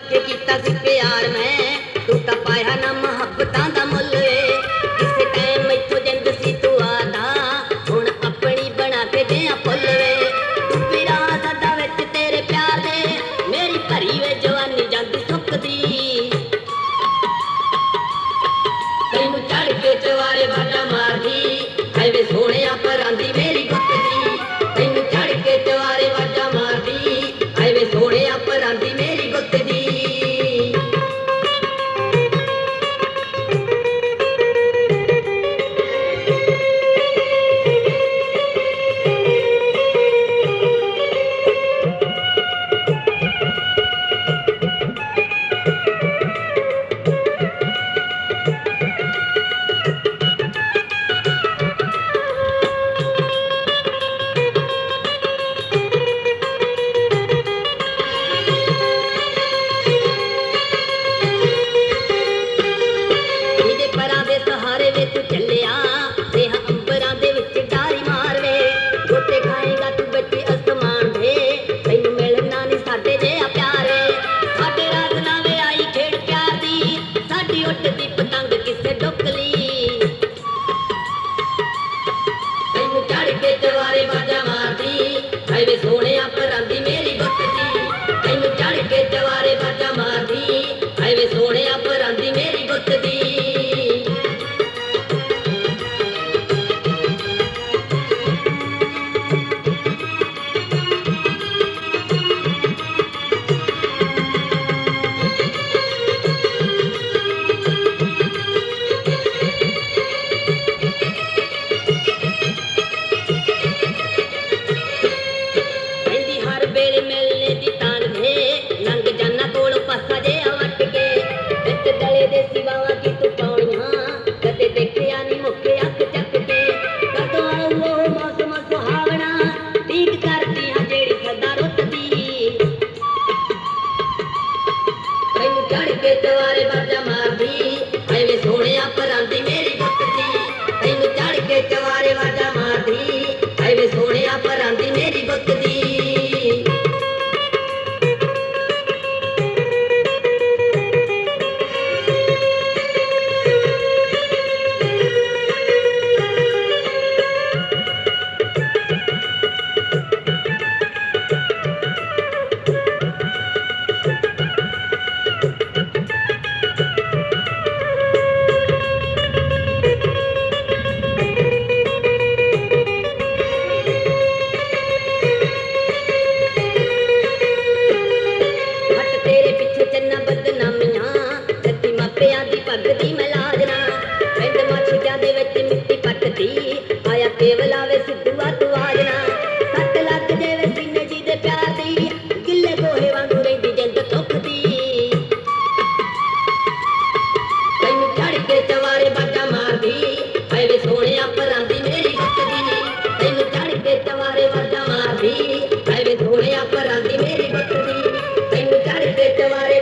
ਕੇ ਕੀਤਾ ਸੀ ਪਿਆਰ ਮੈਂ ਟੁੱਟਾ ਪਾਇਆ ਨਾ ਮੁਹੱਬਤਾਂ ਦਾ। ਵਿੱਚ ਚੱਲਿਆ ਦੇਹਾਂ ਅੰਬਰਾਂ ਦੇ ਵਿੱਚ ਡਾਰੀ ਮਾਰਵੇ। ਗੋਤੇ ਖਾਏਗਾ ਤੂੰ ਬੱਚੇ ਅਸਮਾਨ ਦੇ। ਤੈਨੂੰ ਮਿਲਣਾ ਨਹੀਂ ਸਾਡੇ ਜਿਹਾ ਪਿਆਰੇ। ਸਾਡੇ ਰਾਤ ਨਾਵੇਂ ਆਈ ਖੇਡ ਪਿਆਰ ਦੀ। ਸਾਡੀ ਉੱਟ ਦੀ ਪਤੰਗ ਕਿਸੇ ਡੁੱਕ ਲਈ। ਤੈਨੂੰ ਚੜ ਕੇ ਜਵਾਰੇ ਸਿੱਧੂਆ ਤੂੰ ਆ ਜਣਾ ਸੱਤ ਲੱਖ ਦੇ ਵਸੀਨੇ ਜੀ ਦੇ ਪਿਆਰ ਦੀ, ਕਿੱਲੇ ਕੋਹੇ ਵਾਂਗੂ ਰਹਿੰਦੀ ਜਿੰਦ ਧੁੱਖਦੀ ਤੈਨੂੰ ਝੜ ਕੇ ਚਵਾਰੇ ਬਾਟਾ ਮਾਰਦੀ ਐ ਵੇ ਸੋਹਣਿਆ ਪਰਾਂਦੀ ਮੇਰੀ ਗੁੱਤਦੀ ਤੈਨੂੰ ਝੜ ਕੇ ਚਵਾਰੇ ਬਾਟਾ ਮਾਰਦੀ ਐ ਵੇ ਸੋਹਣਿਆ ਪਰਾਂਦੀ ਮੇਰੀ ਗੁੱਤਦੀ ਤੈਨੂੰ ਝੜ ਕੇ ਚਵਾਰੇ